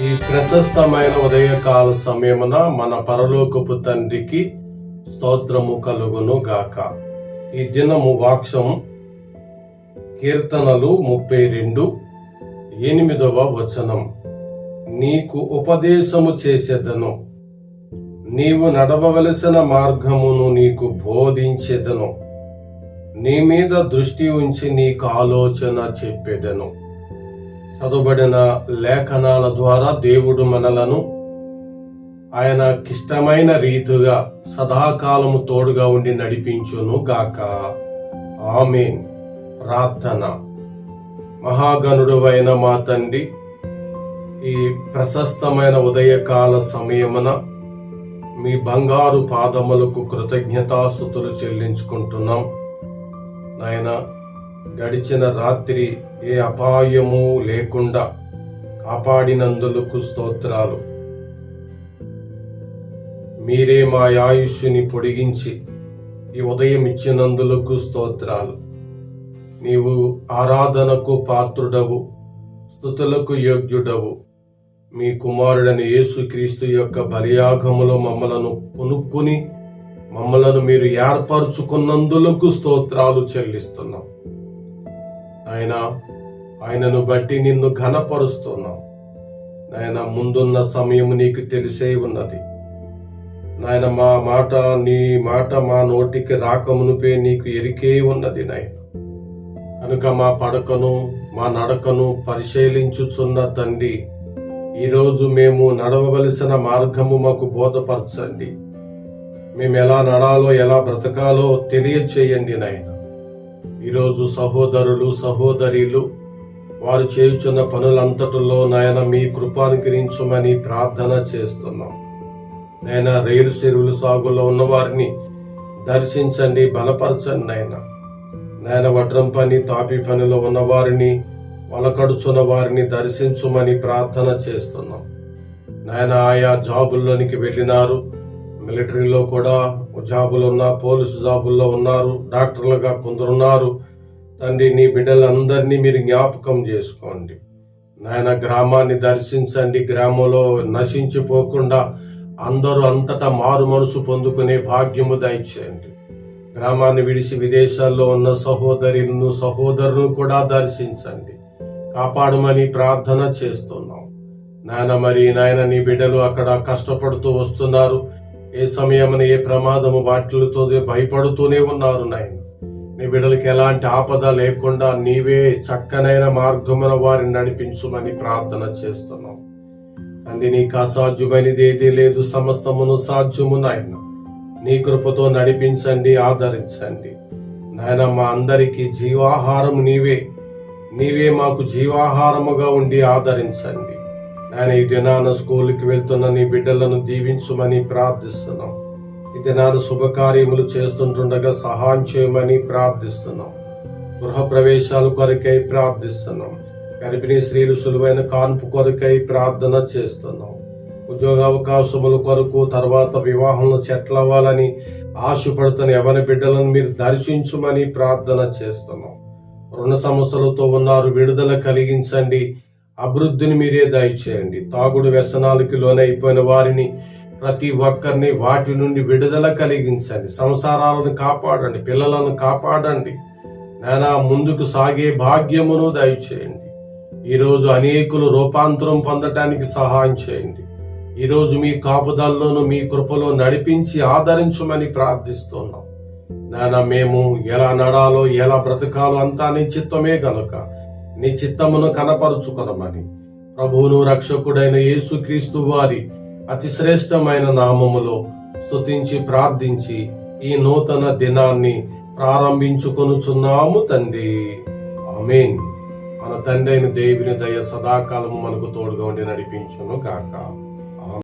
ఈ ప్రశస్తమైన ఉదయకాల సమయమున మన పరలోకపు తండ్రికి స్తోత్రము కలుగును గాక. ఈ దినము వాక్షం కీర్తనలు ముప్పై రెండు ఎనిమిదవ వచనం. నీకు ఉపదేశము చేసేదను నీవు నడవవలసిన మార్గమును నీకు బోధించెదను నీ మీద దృష్టి ఉంచి నీకు ఆలోచన చెప్పేదను. చదువుబడిన లేఖనాల ద్వారా దేవుడు మనలను ఆయన కిష్టమైన రీతిగా సదాకాలము తోడుగా ఉండి నడిపించును గాక. ఆమెన్. ప్రార్థన. మహాగణుడు అయిన మా తండ్రి ఈ ప్రశస్తమైన ఉదయకాల సమయమున మీ బంగారు పాదములకు కృతజ్ఞతాస్థుతులు చెల్లించుకుంటున్నాం. నాయన గడిచిన రాత్రి ఏ అపాయము లేకుండా కాపాడినందులకు స్తోత్రాలు. మీరే మా ఆయుష్ని పొడిగించి ఈ ఉదయం ఇచ్చినందులకు స్తోత్రాలు. నీవు ఆరాధనకు పాత్రుడవు స్థుతులకు యోగ్యుడవు. మీ కుమారుడని యేసుక్రీస్తు యొక్క బలియాగములో మమ్మలను కొనుక్కుని మమ్మలను మీరు ఏర్పరచుకున్నందులకు స్తోత్రాలు చెల్లిస్తున్నాం. ఆయన ఆయనను బట్టి నిన్ను ఘనపరుస్తున్నాం. నాయన ముందున్న సమయం నీకు తెలిసే ఉన్నది. నాయన మా మాట నీ మాట మా నోటికి రాకమునుపే నీకు ఎరికే ఉన్నది నాయన. కనుక మా పడకను మా నడకను పరిశీలించుచున్న తండ్రి ఈరోజు మేము నడవవలసిన మార్గము మాకు బోధపరచండి. మేము ఎలా నడాలో ఎలా బ్రతకాలో తెలియచేయండి నాయన. ఈరోజు సహోదరులు సహోదరులు వారు చేయుచున్న పనులంతటిలో నాయన మీ కృపానుగ్రహించమని ప్రార్థన చేస్తున్నాం. నాయన రైలు చెరువులు సాగులో ఉన్న వారిని దర్శించండి బలపరచండి నాయన. నాయన వడ్రం పని తాపి పనిలో ఉన్న వారిని వలకడుచున్న వారిని దర్శించుమని ప్రార్థన చేస్తున్నాం. నాయన ఆయా జాబుల్లోనికి వెళ్ళినారు. మిలిటరీలో కూడా జాబులు ఉన్న పోలీసు జాబుల్లో ఉన్నారు డాక్టర్లుగా కొందరున్నారు. తండ్రి నీ బిడ్డలందరినీ మీరు జ్ఞాపకం చేసుకోండి. నాయన గ్రామాన్ని దర్శించండి. గ్రామంలో నశించిపోకుండా అందరూ అంతటా మారు మనసు పొందుకునే భాగ్యము దయచేయండి. గ్రామాన్ని విడిచి విదేశాల్లో ఉన్న సహోదరులను సహోదరులను కూడా దర్శించండి. కాపాడమని ప్రార్థన చేస్తున్నాం. నాయన మరి నాయన నీ బిడ్డలు అక్కడ కష్టపడుతూ వస్తున్నారు. ఏ సమయమున ఏ ప్రమాదము వాటిలతో భయపడుతూనే ఉన్నారు నాయన. నీ బిడ్డలకి ఎలాంటి ఆపద లేకుండా నీవే చక్కనైన మార్గమున వారిని నడిపించుమని ప్రార్థన చేస్తున్నాం. అంది నీకు అసాధ్యమైనది ఏదీ లేదు సమస్తమును సాధ్యము నాయన. నీ కృపతో నడిపించండి ఆదరించండి. నాయన మా అందరికీ జీవాహారం నీవే. నీవే మాకు జీవాహారముగా ఉండి ఆదరించండి. ఆయన ఈ దినాన స్కూల్కి వెళ్తున్న నీ బిడ్డలను దీవించుమని ప్రార్థిస్తున్నాం. ఈ దినాన శుభకార్యములు చేస్తుంటుండగా సహాయం చేయమని ప్రార్థిస్తున్నాం. గృహ ప్రవేశాలు కొరకై ప్రార్థిస్తున్నాం. గర్భిణీ స్త్రీలు సులువైన కాన్పు కొరకై ప్రార్థన చేస్తున్నాం. ఉద్యోగ అవకాశముల కొరకు తర్వాత వివాహంలో సెటిల్ అవ్వాలని ఆశపడుతున్న ఎవరి బిడ్డలను మీరు దర్శించుమని ప్రార్థన చేస్తున్నాం. రుణ సమస్యలతో ఉన్నారు విడుదల కలిగించండి. అభివృద్ధిని మీరే దయచేయండి. తాగుడు వ్యసనాలకి లోనైపోయిన వారిని ప్రతి ఒక్కరిని వాటి నుండి విడుదల కలిగించండి. సంసారాలను కాపాడండి. పిల్లలను కాపాడండి. నానా ముందుకు సాగే భాగ్యమును దయచేయండి. ఈరోజు అనేకులు రూపాంతరం పొందటానికి సహాయం చేయండి. ఈరోజు మీ కాపుదల్లోనూ మీ కృపలో నడిపించి ఆదరించమని ప్రార్థిస్తున్నాం. నానా మేము ఎలా నడాలో ఎలా బ్రతకాలో అంతా నీ చిత్తమే గనుక నీ చిత్తమును కనపరుచుకొనమని. ప్రభువును రక్షకుడైన యేసుక్రీస్తు వారి అతి శ్రేష్టమైన నామములో స్తుతించి ప్రార్థించి ఈ నూతన దినాన్ని ప్రారంభించుకొనుచున్నాము తండ్రి. ఆమెన్. మన తండ్రి అయిన దేవుని దయ సదాకాలము మనకు తోడుగా ఉండి నడిపించును కాక